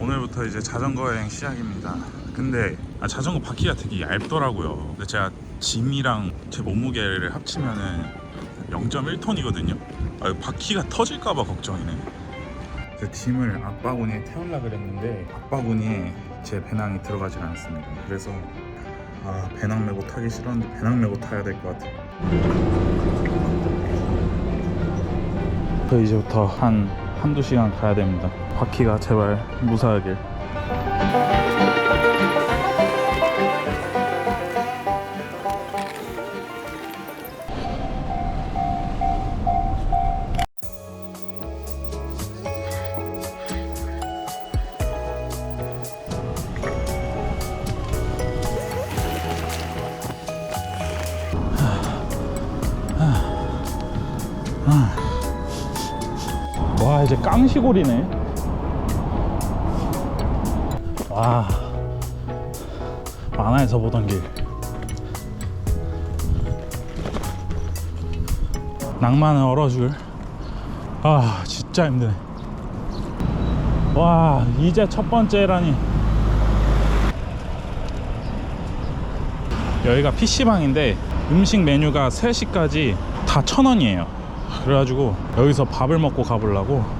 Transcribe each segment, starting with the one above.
오늘부터 이제 자전거 여행 시작입니다. 근데 아, 자전거 바퀴가 되게 얇더라고요. 근데 제가 짐이랑 제 몸무게를 합치면은 0.1톤이거든요. 아, 바퀴가 터질까봐 걱정이네. 제 짐을 앞바구니에 태우려 그랬는데 앞바구니에 제 배낭이 들어가지 않았습니다. 그래서 아 배낭 메고 타기 싫었는데 배낭 메고 타야 될 것 같아요. 저 이제부터 한 한두 시간 가야 됩니다. 바퀴가 제발 무사하길. 이제 깡시골이네. 와. 만화에서 보던 길. 낭만을 얼어줄. 아 진짜 힘드네. 와 이제 첫 번째라니. 여기가 PC방인데 음식 메뉴가 3시까지 다 천원이에요. 그래가지고 여기서 밥을 먹고 가보려고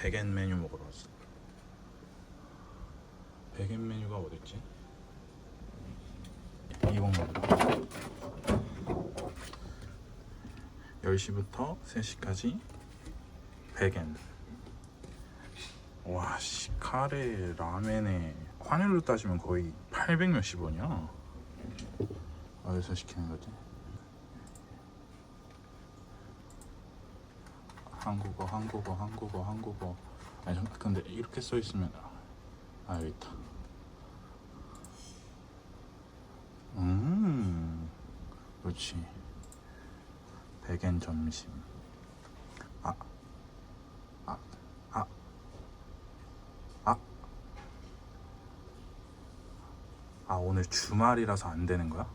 베겐 메뉴 먹으러 왔어. 베겐 메뉴가 어딨지? 이거 먹으러. 10시부터 3시까지 베겐. 와, 씨, 카레, 라멘에 환율로 따지면 거의 800 몇십 원이야. 어디서 시키는 거지? 한국어, 한국어, 한국어, 한국어. 아니, 좀- 근데 이렇게 써 있으면 아, 여기 있다. 음, 그렇지. 백엔 점심. 아, 아, 아. 아. 아 오늘 주말이라서 안 되는 거야?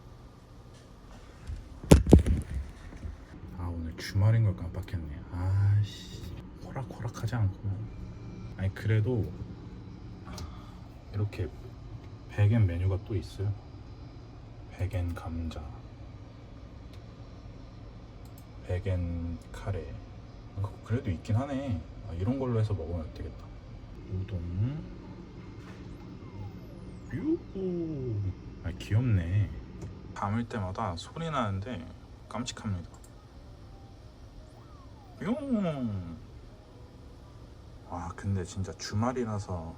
아 오늘 주말인 걸 깜빡했네. 아씨 호락호락하지 않구만. 아니 그래도 이렇게 베겐 메뉴가 또 있어요. 베겐 감자, 베겐 카레. 아, 그래도 있긴 하네. 아, 이런 걸로 해서 먹으면 되겠다. 우동. 유. 아 귀엽네. 담을 때마다 소리 나는데 깜찍합니다. 뿅. 와 근데 진짜 주말이라서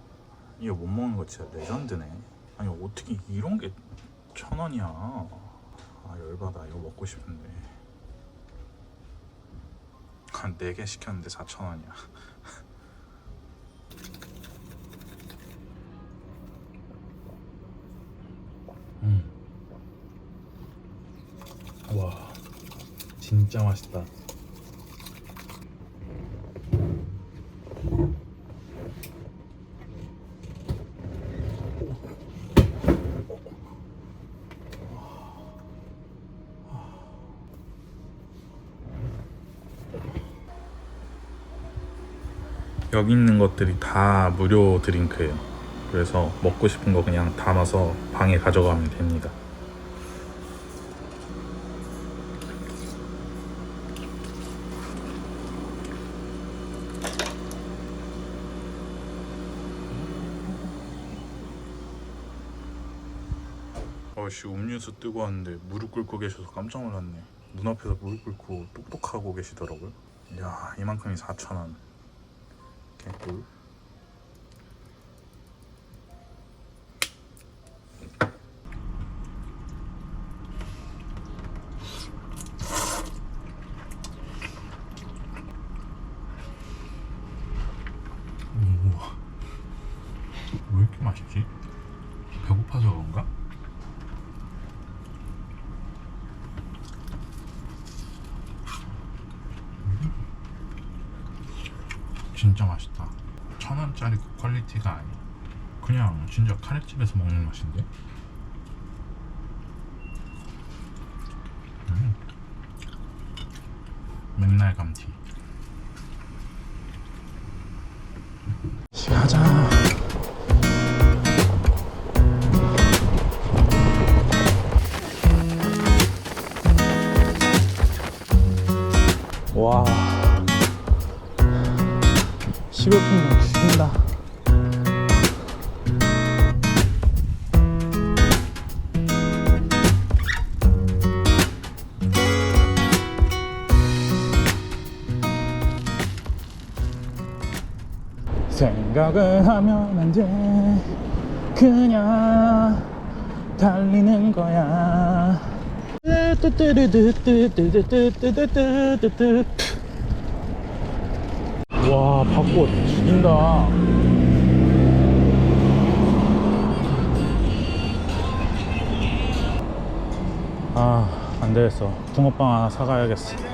이거 못 먹는 거 진짜 레전드네. 아니 어떻게 이런 게 천 원이야. 아 열받아 이거 먹고 싶은데. 한 4개 시켰는데 4천 원이야. 음. 와, 진짜 맛있다. 여기 있는 것들이 다 무료 드링크예요. 그래서 먹고 싶은 거 그냥 담아서 방에 가져가면 됩니다. 어씨 음료수 뜨고 왔는데 무릎 꿇고 계셔서 깜짝 놀랐네. 문 앞에서 무릎 꿇고 똑똑하고 계시더라고요. 야 이만큼이 네, 애플 음, 왜 이렇게 맛있지? 배고파서 그런가? 진짜 맛있다. 천 원짜리 그 퀄리티가 아니야. 그냥 진짜 카레집에서 먹는 맛인데. 음. 맨날 감튀. 생각을 하면 안 돼. 그냥 달리는 거야. 와, 벚꽃 죽인다. 아, 안 되겠어. 붕어빵 하나 사가야겠어.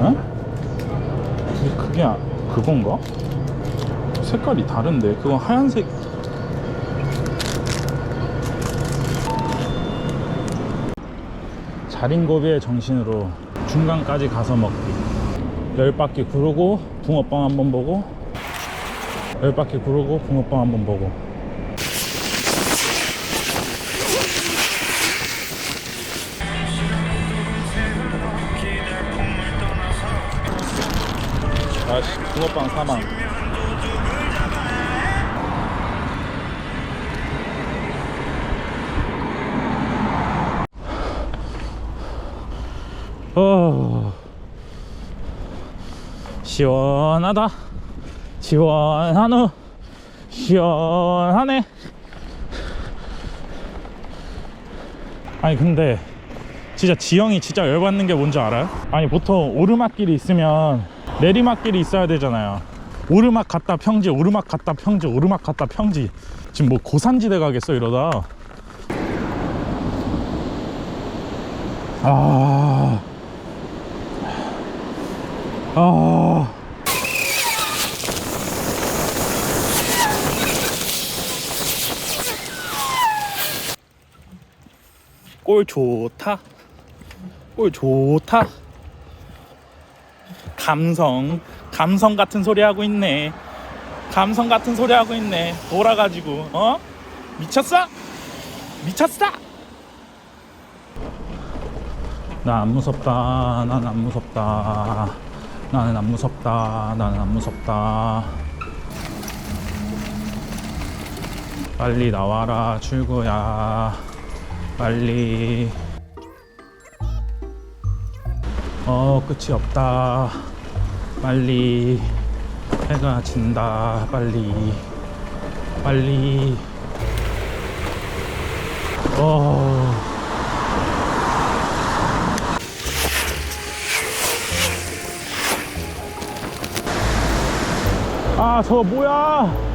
어? 근데 그게 아- 그건가? 색깔이 다른데 그건 하얀색 자린고비의 정신으로 중간까지 가서 먹기 열 바퀴 구르고 붕어빵 한번 보고 열 바퀴 구르고 붕어빵 한번 보고 붕어빵 사망. 어. 시원하다. 시원하노 시원하네. 아니 근데 진짜 지형이 진짜 열받는 게 뭔지 알아요? 아니 보통 오르막길이 있으면 내리막길이 있어야 되잖아요 오르막 갔다 평지 오르막 갔다 평지 오르막 갔다 평지 지금 뭐 고산지대 가겠어 이러다 아 아. 꼴 좋다. 꼴 좋다. 감성, 감성 같은 소리 하고 있네. 감성 같은 소리 하고 있네. 돌아가지고, 어? 미쳤어? 미쳤어? 나 안 무섭다. 난 안 무섭다. 나는 안 무섭다. 나는 안 무섭다. 빨리 나와라, 출구야. 빨리. 어, 끝이 없다. 빨리. 해가 진다. 빨리. 빨리. 어. 아, 저 뭐야?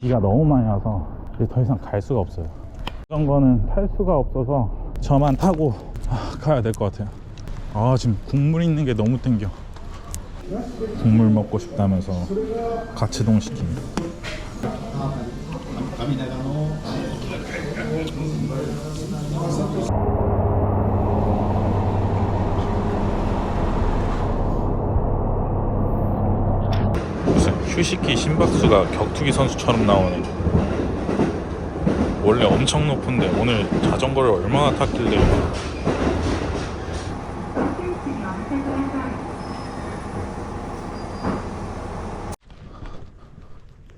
비가 너무 많이 와서 더 이상 갈 수가 없어요. 이런 거는 탈 수가 없어서 저만 타고 아, 가야 될 것 같아요. 아, 지금 국물 있는 게 너무 땡겨. 국물 먹고 싶다면서 가치동 시킴. 무슨 휴식기 심박수가 격투기 선수처럼 나오네. 원래 엄청 높은데 오늘 자전거를 얼마나 탔길래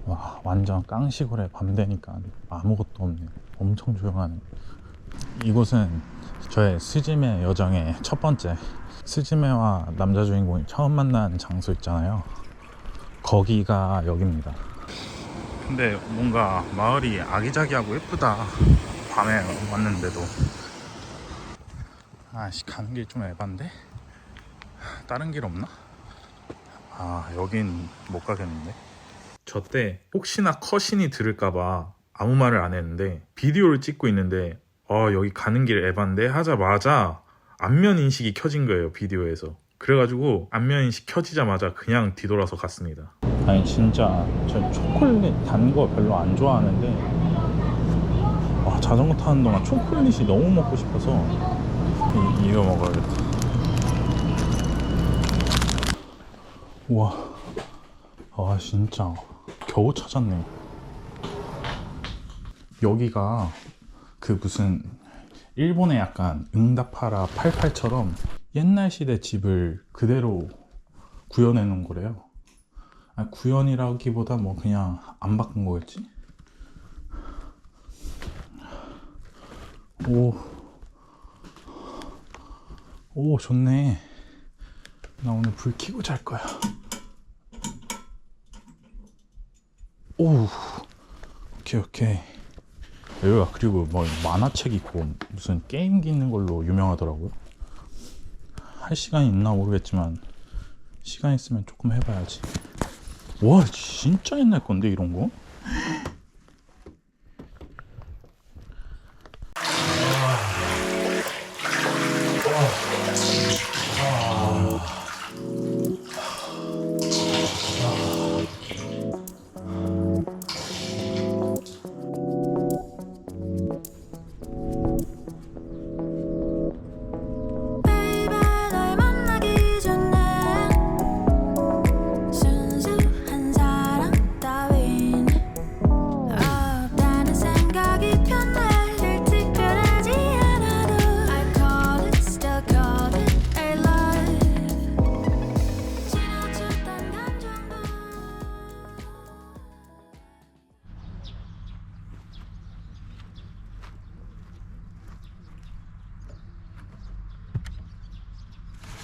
와 완전 깡시골에 밤 되니까 아무것도 없네 엄청 조용하네 이곳은 저의 스즈메 여정의 첫 번째 스즈메와 남자 주인공이 처음 만난 장소 있잖아요. 거기가 여기입니다. 근데 뭔가 마을이 아기자기하고 예쁘다. 밤에 왔는데도 아씨 가는 길좀 에반데? 다른 길 없나? 아 여긴 못 가겠는데. 저 때 혹시나 컷신이 들을까봐 아무 말을 안 했는데 비디오를 찍고 있는데 어 여기 가는 길 에반데 하자마자 안면 인식이 켜진 거예요 비디오에서 그래가지고 안면 인식 켜지자마자 그냥 뒤돌아서 갔습니다 아니 진짜. 저 초콜릿 단 거 별로 안 좋아하는데. 와 자전거 타는 동안 초콜릿이 너무 먹고 싶어서 이, 이거 먹어야겠다. 우와. 아 진짜. 겨우 찾았네. 여기가 그 무슨 일본의 약간 응답하라 88처럼 옛날 시대 집을 그대로 구현해 놓은 거래요 아니, 구현이라기보다 뭐 그냥 안 바꾼 거겠지? 오, 오 좋네. 나 오늘 불 켜고 잘 거야. 오. 오케이 오케이. 여기가 그리고 뭐 만화책 있고 무슨 게임기 있는 걸로 유명하더라고요. 할 시간이 있나 모르겠지만 시간 있으면 조금 해봐야지 와 진짜 옛날 건데 이런 거